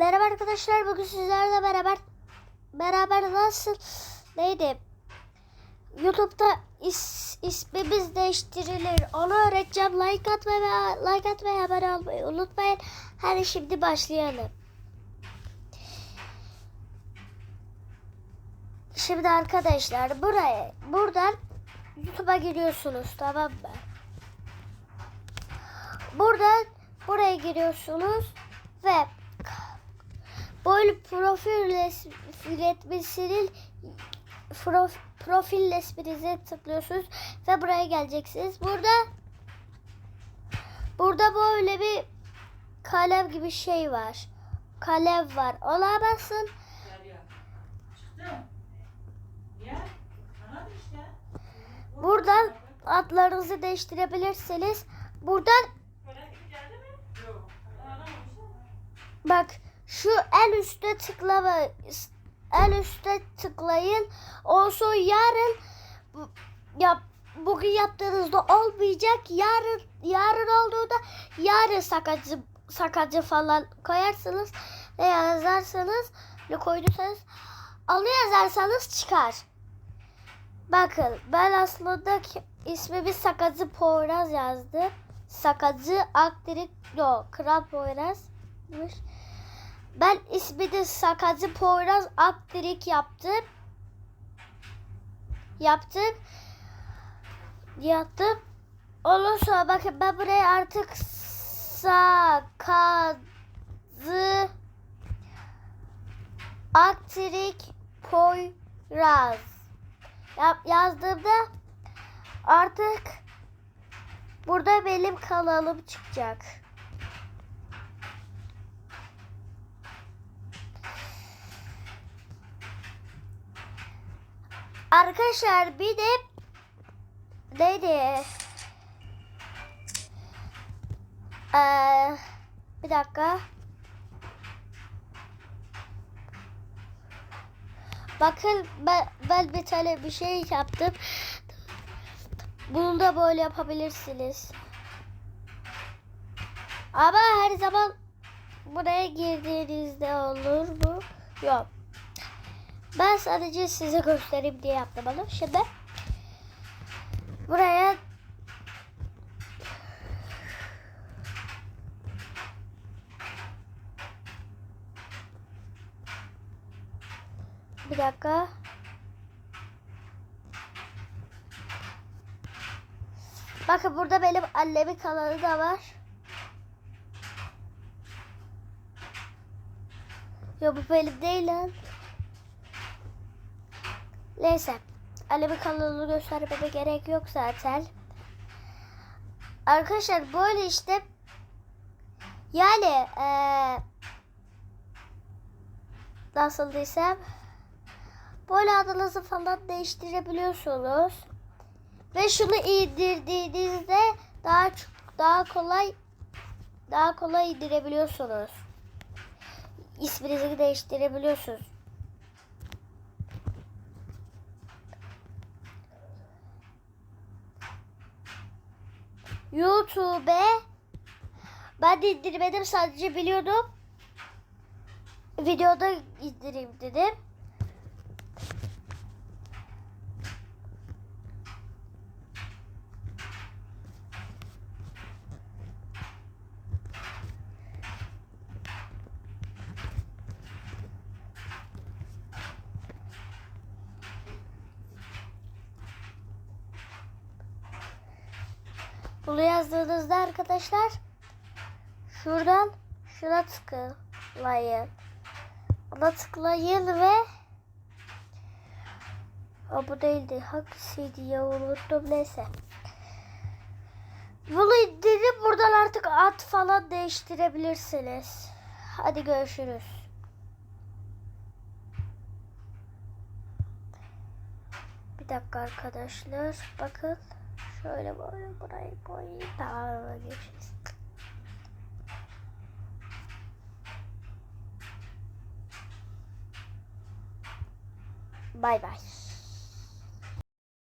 Merhaba arkadaşlar bugün sizlerle beraber beraber nasıl neydi? YouTube'da is, ismimiz değiştirilir. Onu öğreteceğim. Like atmayı ve like atmayı abone olmayı unutmayın. Hadi şimdi başlayalım. Şimdi arkadaşlar buraya buradan YouTube'a giriyorsunuz tamam mı? Buradan buraya giriyorsunuz ve böyle profil resminin prof, profil resminize tıklıyorsunuz ve buraya geleceksiniz. Burada burada böyle bir kalem gibi şey var. Kalem var. Ona basın. Buradan adlarınızı değiştirebilirsiniz. Buradan. Bak şu en üstte tıklama en üstte tıklayın. Olsun yarın yap bugün yaptığınızda olmayacak. Yarın yarın olduğunda yarın sakacı sakacı falan koyarsınız. Ne yazarsanız ne koyduysanız alı yazarsanız çıkar. Bakın ben aslında ismimi Sakacı Poyraz yazdım. Sakacı Aktirik yok Kral Poyraz'mış. Ben ismini Sakacı Poyraz Aktirik yaptım. Yaptım. Yaptım. Ondan sonra bakın ben buraya artık Sakacı Aktirik Poyraz yap yazdığımda artık burada benim kanalım çıkacak. Arkadaşlar bir de neydi? Ee, bir dakika. Bakın ben, ben bir tane bir şey yaptım. Bunu da böyle yapabilirsiniz. Ama her zaman buraya girdiğinizde olur mu? Yok. Ben sadece size göstereyim diye yaptım onu. Şimdi buraya bir dakika. Bakın burada benim annemin kanalı da var. Yok bu benim değil lan. Neyse. Annemin kanalını göstermeme gerek yok zaten. Arkadaşlar böyle işte yani eee nasıl desem böyle adınızı falan değiştirebiliyorsunuz. Ve şunu indirdiğinizde daha çok daha kolay daha kolay indirebiliyorsunuz. İsminizi değiştirebiliyorsunuz. YouTube'e ben de indirmedim sadece biliyordum. Videoda indireyim dedim. Bunu yazdığınızda arkadaşlar şuradan şuna tıklayın. Ona tıklayın ve Aa, bu değildi. Hangisiydi ya unuttum neyse. Bunu indirip buradan artık at falan değiştirebilirsiniz. Hadi görüşürüz. Bir dakika arkadaşlar. Bakın. Şöyle böyle burayı koyayım. Daha geçeceğiz. Bay bay.